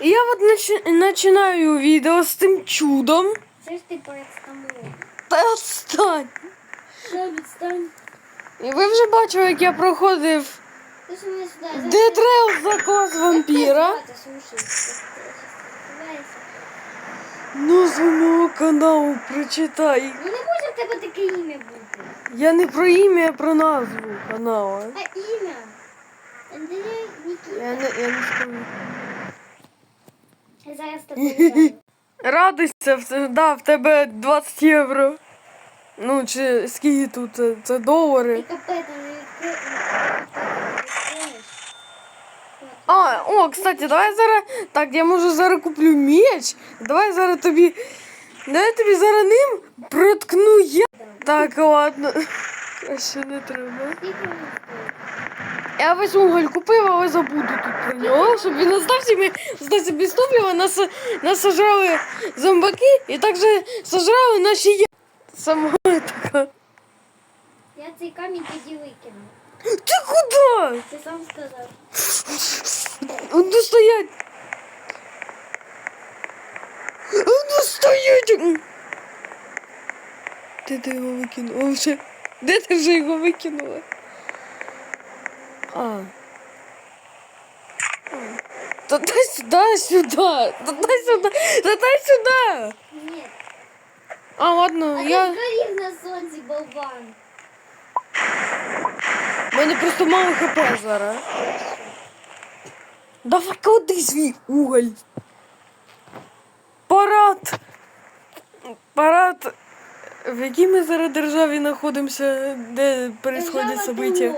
І я от починаю відео з тим чудом. Це ж ти представляєш. Та отстань. Що відстань? І ви вже бачили, як я проходив Ти ж мене сюди. Dead Rail за клас вампіра. Назву мого каналу прочитай. Ну не може в тебе таке ім'я бути. Я не про ім'я, а про назву каналу. А ім'я? Андрій Нікіта. Я не, я не скажу. Я зараз. Радуйся, в, те- да, в тебе 20 євро. Ну, чи скільки тут? Це, це долари. відкриєш. А, о, кстати, давай зараз. Так, я можу зараз куплю меч. Давай зараз тобі. Давай тобі зараз ним проткну я. Так, ладно. Краще не треба. Я весь уголь купив, але забуду тут про нього, щоб він остався. Ми здався без топлива, нас, нас сожрали зомбаки і також сожрали наші я. Сама така. Я цей камінь тоді викину. Ти куди? Ти сам сказав. Он стоять. Он стоять. Де ти його викинула? Де ти вже його викинула? А. Дай. Та дай сюди. Та дай сюди. Ні. А, ладно, А я... ти на сонці, болван. У мене просто мало хп зараз. Давай клади свій уголь. Парад. Парад. В якій ми зараз державі знаходимося, де происходять события?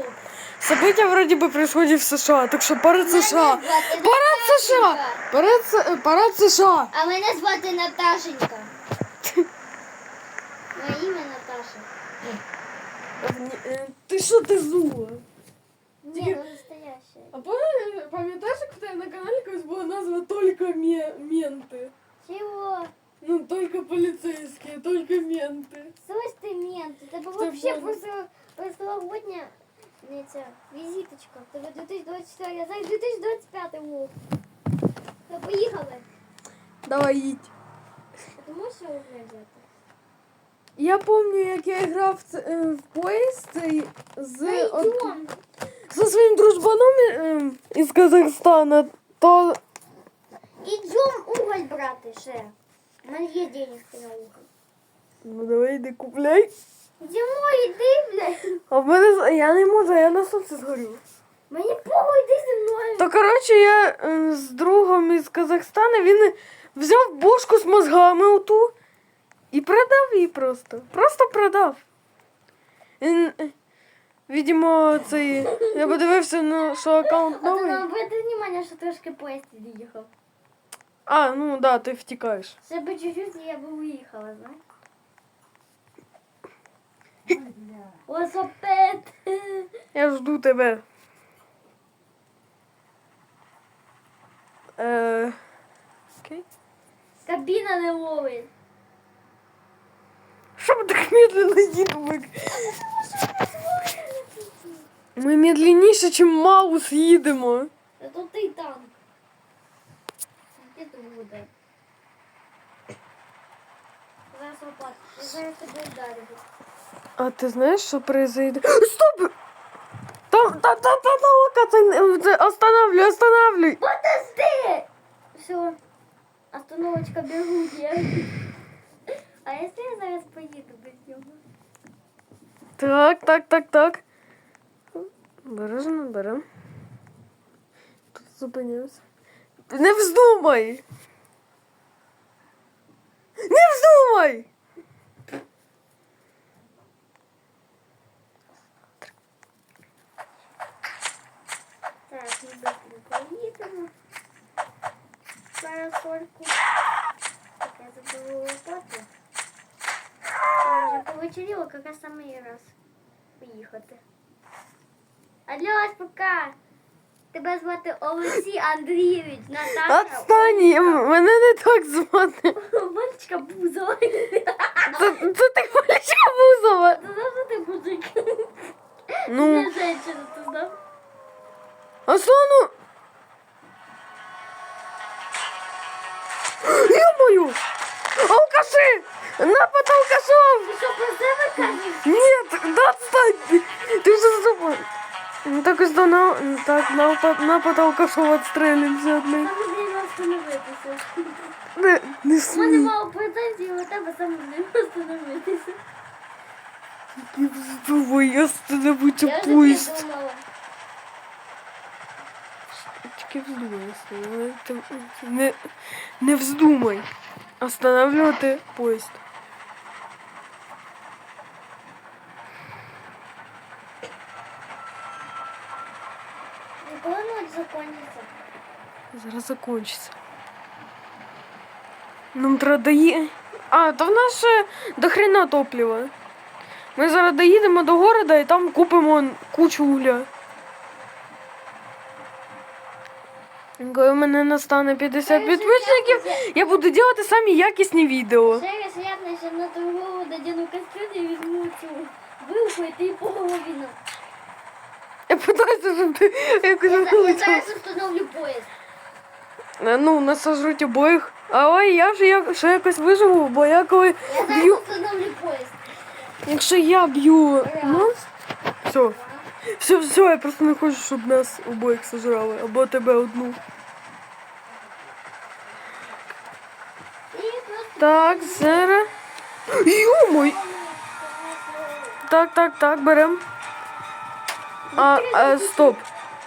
События вроде бы происходят в США, так що парад США. Парад США! Парад, С- парад США! А мене звати Наташенька. Моє ім'я Наташа. Е, Ти що ти зула? Ні, ну настояще. А пам'ятаєш, як у тебе на каналі колись була назва «Только ме- менти»? Чого? Ну, только полицейские, только менты. Слышь ты, мент, это Что вообще было? просто прошлогодня не ця, візиточка. Тебе 2024, я знаю 2025 год. Ну, поїхали. Давай їдь. А ти можеш його вже взяти? Я пам'ятаю, як я грав в, це- е, в поїзд цей з от, Пойдем. зі своїм дружбаном е, із Казахстана, то Ідем уголь брати ще. У мене є денежки на уголь. ну давай йди купляй. Дімо, йди, блядь. А в мене я не можу, я на сонці згорю. Мені похуй, йди зі мною. То коротше, я е, з другом із Казахстана він взяв бошку з мозгами оту і продав її просто. Просто продав. Він, е, видимо, цей. Я подивився, ну, що аккаунт А новий. нам обрати внимание, що трошки поїзд від'їхав. А, ну да, ти втікаєш. Ще би чуть-чуть, і я би уїхала, знаєш. Велосипед. Я жду тебе. Е, окей. Кабіна не ловить. Що ми так медленно їдемо? Ми медленніше, ніж Маус їдемо. Та тут ти танк. Де тут буде? Зараз лопат. Я зараз тебе ударю. А ти знаєш, що произойде? Стоп! Там, та, та, та, ока, це, це, останавливай, останавливай. Подожди! Все. Остановочка бегу я. А если я зараз поїду без нього? Так, так, так, так. Бережно берем. Тут зупинимося. Не вздумай! Не вздумай! Так, ми быстренько поїдемо. Парасольку. Так, я забула лопату. А, Вже повечеріло, якраз самий раз поїхати. Алло, пока. Тебе звати Олексій Андрійович, Наташа. Отстань, мене не так звати. Валечка Бузова. Це, це ти Олечка Бузова. Ти знав, що ти мужик? Ну, Я женщина, ти знав? а що ну? Алкаши! Напад алкашов! Ти що про себе кажеш? Нет, да отстань! Ты, ты же забыл. Ну так и что, на, так, напад, напад алкашов отстрелимся от них. Саме не можна остановитися. Не, не У мене смій. мало претензій, у тебе саме не можна остановитися. Не вздумай остановить Я вже поезд. придумала. Тільки вздумай остановити. Не, не вздумай Останавливати поїзд. Коли ночь закончиться? Зараз закончиться. Нам треба доїхати. А, то в нас ще до хрена топлива. Ми зараз доїдемо до города і там купимо кучу угля. Коли в мене настане 50 підписників, я буду робити самі якісні відео. Ще раз ляпне, що на торгову дадіну кастрюлю і візьму цю вилку і ти по голові на. Я питаюся, щоб ти якось Я, за- я встановлю поїзд. Ну, нас сожруть обоїх. Але я вже як, ще якось виживу, бо я коли Я зараз б'ю. встановлю поїзд. Якщо я б'ю монстр, все. Все, все, я просто не хочу, щоб нас обоїх сожрали, або тебе одну. Так, зараз. Йомой! Так, так, так, берем. А, а, стоп.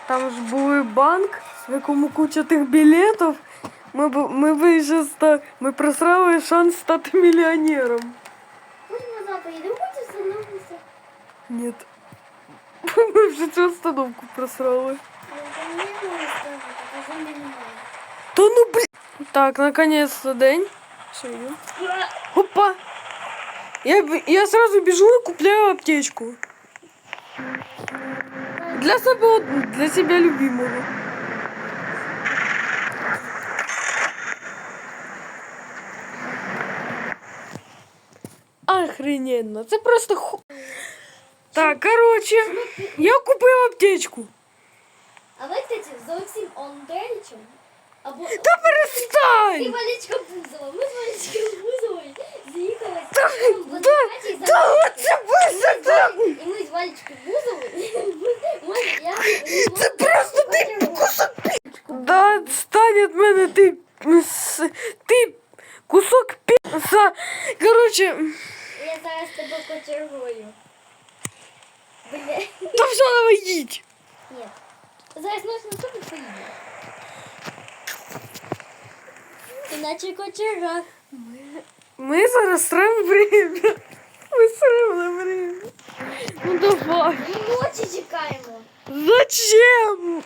Там ж був банк, в якому куча тих білетів. Ми, ми вийшли. Ми просрали шанс стати мільйонером. Хочемо назад поїдемо, хочеш встановлюся? Нет. Ми вже цю остановку просрали. Я не можу сказати, а землі немає. Та ну блін. Так, наконец-то день. Все, идем. Опа! Я, б- я сразу бежу и купляю аптечку. Для себя, од- для себя любимого. Охрененно. Це просто ху... Так, короче, я купив аптечку. А ви, кстати, з Олексієм Андрейовичем або Та перестань! і Валечка Бузова. Ми з Валечкою Бузовою з'їхали Та, в да, Адвокаті за да, Валечкою. оце висота! І ми з Валечкою Бузовою, ми, я, Це просто ти кусок пі... Да, отстань от мене, ти... с- Ти кусок піса. Короче, Я зараз тебе кочергую. Бля, то все, давай їдь. ні. Зараз ночь на тобі поїдемо. Іначе кочерга. Ми зараз срем время. Ми срем время. Ну давай. Ми ночі чекаємо. Зачем?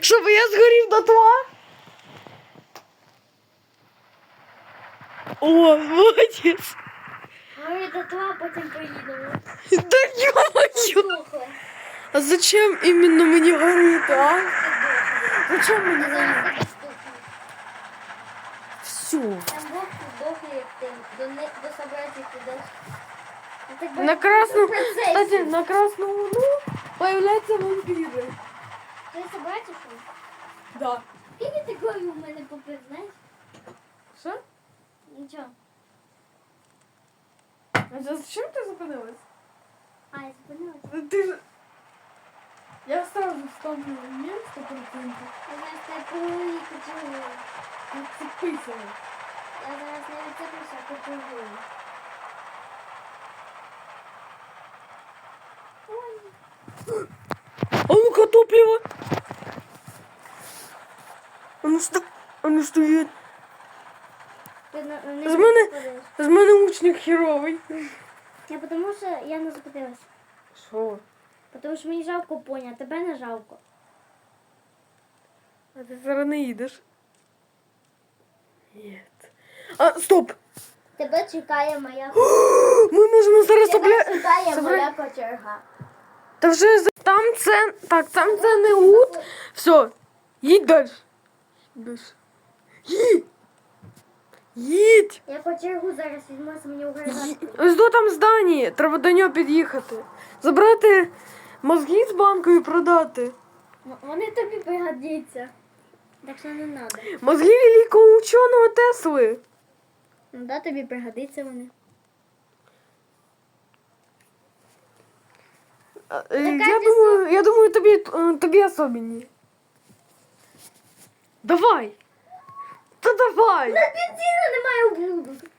Щоб я згорів дотла? О, молодець. Ми до того потім поїдемо. Да ё-моё. Здохли. А зачем именно мені горіти, а? Зачем Ми мені зараз горіти? тебе стукнемо. Все. Там Бог здохне, як ти до, не, до собратів підеш. А так На красну, в процесі. кстати, на красну луну появляются вампиры. Ти собратів що? Да. Скільки ти крові у мене попив, знаєш? Что? Нічого. А зачем ты зупинилась? А, я зупинилася. Ты же... Я сразу вставлю момент 100%. Я зараз тебе по голові кочергую. Отцепися. Я зараз не відцеплюся, а кочергую. Ой. А ну-ка, топливо. А ну что? А З мене- З мене учник херовий. Я тому що я не зупинилась. Що? Тому що мені жалко поня, а тебе не жалко. А ти зараз не їдеш? Ні. А, стоп! Тебе чекає моя Ми можемо зараз обля... чекає моя кочерга. Та вже за- там це. Так, там це не ут. Все, їдь далі. Далі. Їдь. Їдь. Я кочергу зараз візьму, а мені угрожати. Ось до там здання. Треба до нього під'їхати. Забрати мозги з банку і продати. Вони тобі пригодяться. Так що не треба. Мозги великого ученого Тесли. Ну да, тобі пригодиться вони. Е, Я думаю, я думаю, тобі, е, тобі особенні. Давай. Давай. На бензину немає ублюдок.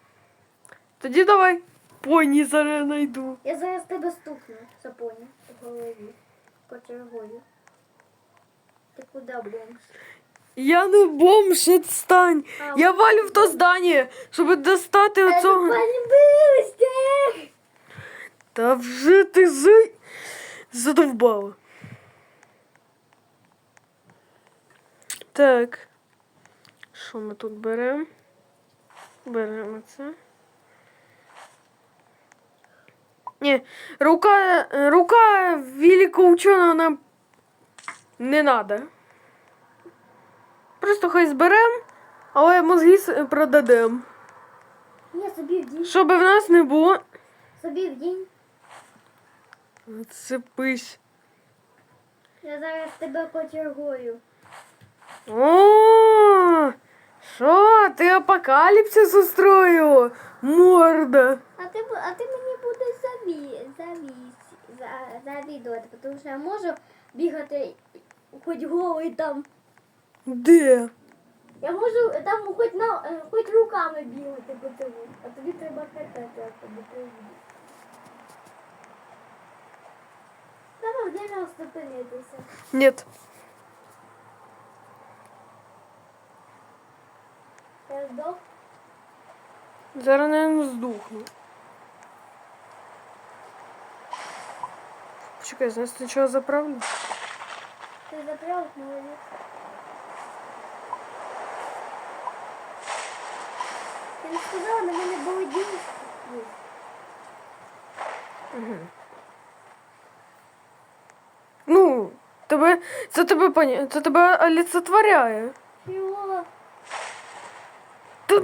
Тоді давай. Поні зараз знайду. Я зараз тебе стукну, сапоні, по голові. Кочергою. Ти куди бомж? Я не бомж, відстань. А, Я валю в то здання, щоб достати оцього. Быстрее! Та вже ти з... задовбала. Так. Що ми тут беремо? Беремо це. Ні, рука, рука великого ученого нам не надо. Просто хай зберемо, але мозги продадемо. Ні, собі в день. Щоб в нас не було. Собі в день. Цепись. Я зараз тебе кочергою. О, що ти апокаліпсис устроїла? Морда. А ти, а ти мені будеш заві, завіс, за, завідувати, тому що я можу бігати хоч голий там. Де? Я можу там хоч, на, е, хоч руками бігати по тому, а тобі треба катати, а тобі треба. Треба время зупинитися. Нет. Я здох. Зараз не здухну. Почекай, я спочатку заправлю. Ти заправив молодець. Я не сказала, на мене були дівчинки. Ну, тебе, це тебе поня... це тебе олицетворяє.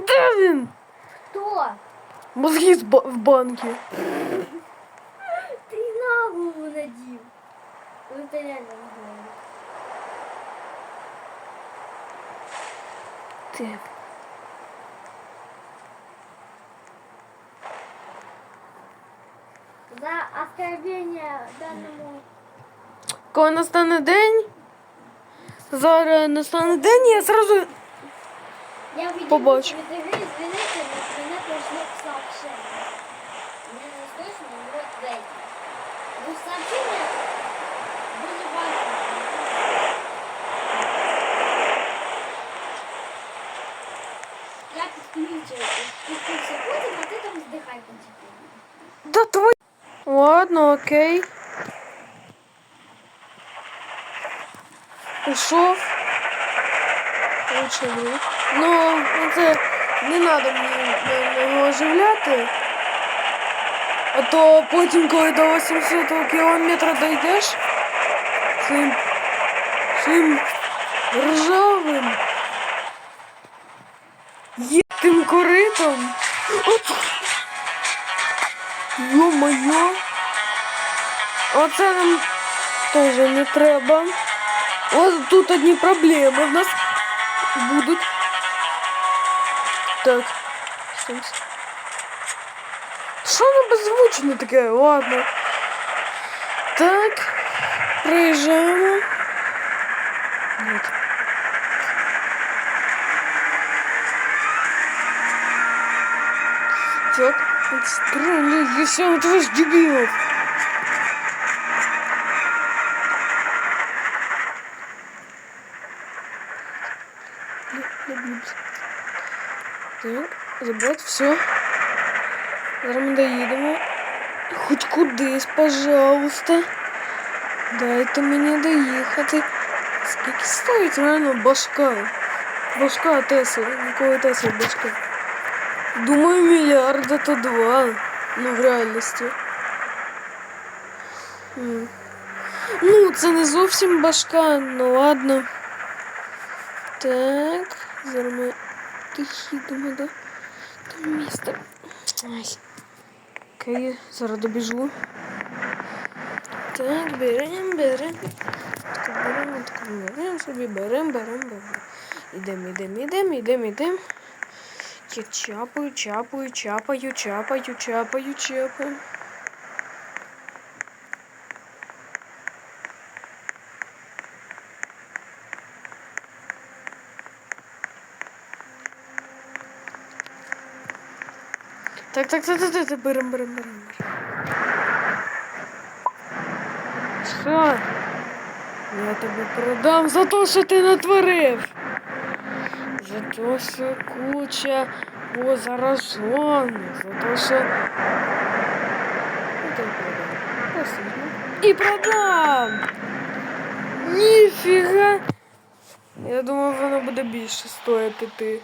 Чого? Та де він? Хто? Мозги з ба- в банки. Ти на голову надів. Ось ти реально на голову. Ти. За оскорблення даному Коли настане день, зараз настане день, я зразу я відійду Побачу. Я підключу, підключу потім, а ти там здихай потихоньку. Да твой. Ладно, окей. Ушов. Лучше. Ну, це не треба мені е, його оживляти. А то потім, коли до 800 кілометра дійдеш, цим, цим ржавим, є тим коритом. Ё-моё! Оце нам теж не треба. Ось тут одні проблеми в нас будуть. Так. Щось. Що воно беззвучне таке? Ладно. Так. Приїжджаємо. Нет. Так. Странно, если он твой дебилов. Так, забрать все. Зараз ми. Хоч кудись, пожалуйста. Дайте мені доїхати. Скільки стоїть реально башка? Башка Тесла, ніколи Тесла башка. Думаю, миллиарда то два. Ну, в реальності. Ну, це не зовсім башка, ну ладно. Так, зараз доїдемо до, до міста. Ай. Окей, зараз добіжу. Так, берем, берем. Так, беремо, так, беремо собі, берем, берем, берем. Ідем, ідем, ідем, ідем, ідем. Я чапаю, чапаю, чапаю, чапаю, чапаю, чапаю. Так, так, так, так, так, берем, берем, берем. Що? Я тебе продам за те, що ти натворив. За те, що куча було заражено. За те, що. Ну, то продам. Просто. І продам! Ніфіга! Я думав, воно буде більше стоїти ти.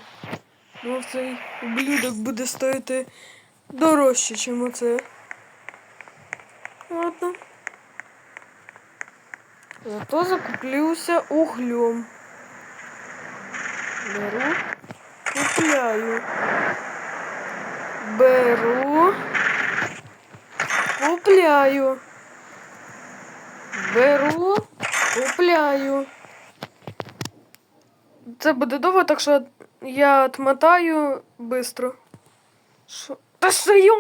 Ну, цей ублюдок буде стоїти дорожче, ніж оце. Ладно. Зато закуплюся углем. Беру, купляю. Беру, купляю. Беру, купляю. Це буде довго, так що я отмотаю швидко. Та що йо?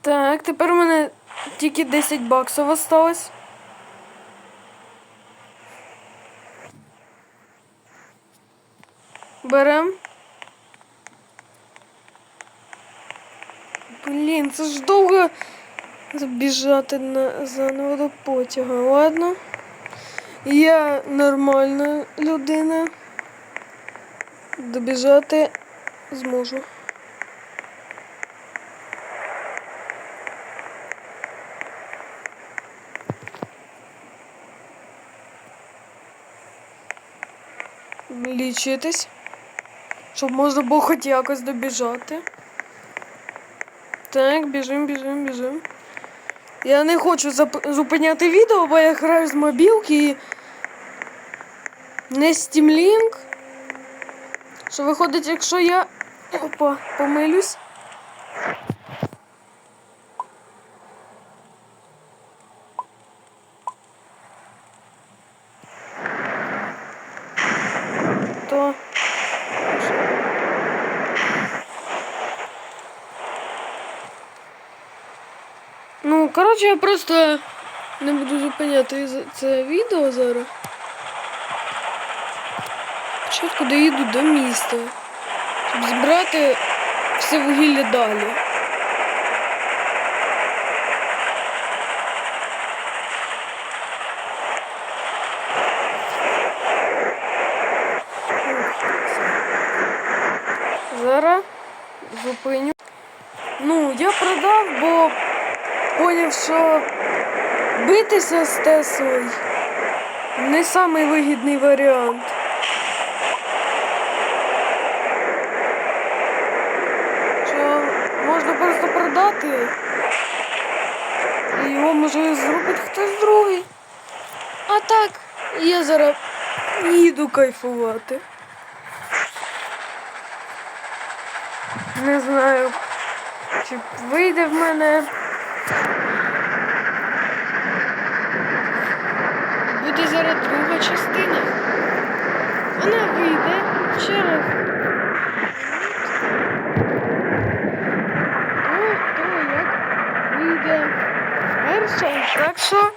Так, тепер у мене тільки 10 баксів осталось. Берем. Блін, це ж довго біжати на заново до потяга, ладно. Я нормальна людина. Добіжати зможу. Лічитись, щоб можна було хоч якось добіжати. Так, біжим, біжим, біжим. Я не хочу зупиняти відео, бо я граю з мобілки і не Steam Що виходить, якщо я опа, помилюсь. То Ну, коротше, я просто не буду зупиняти це відео зараз. Спочатку доїду до міста, щоб збирати все вугілля далі. Зараз зупиню. Ну, я продав, бо поняв, що битися з Теслою не самий вигідний варіант. Що можна просто продати, і його може зробити хтось другий. А так, я зараз їду кайфувати. Не знаю, чи вийде в мене. буде зараз друга частина. Вона вийде через то, то як вийде перша і.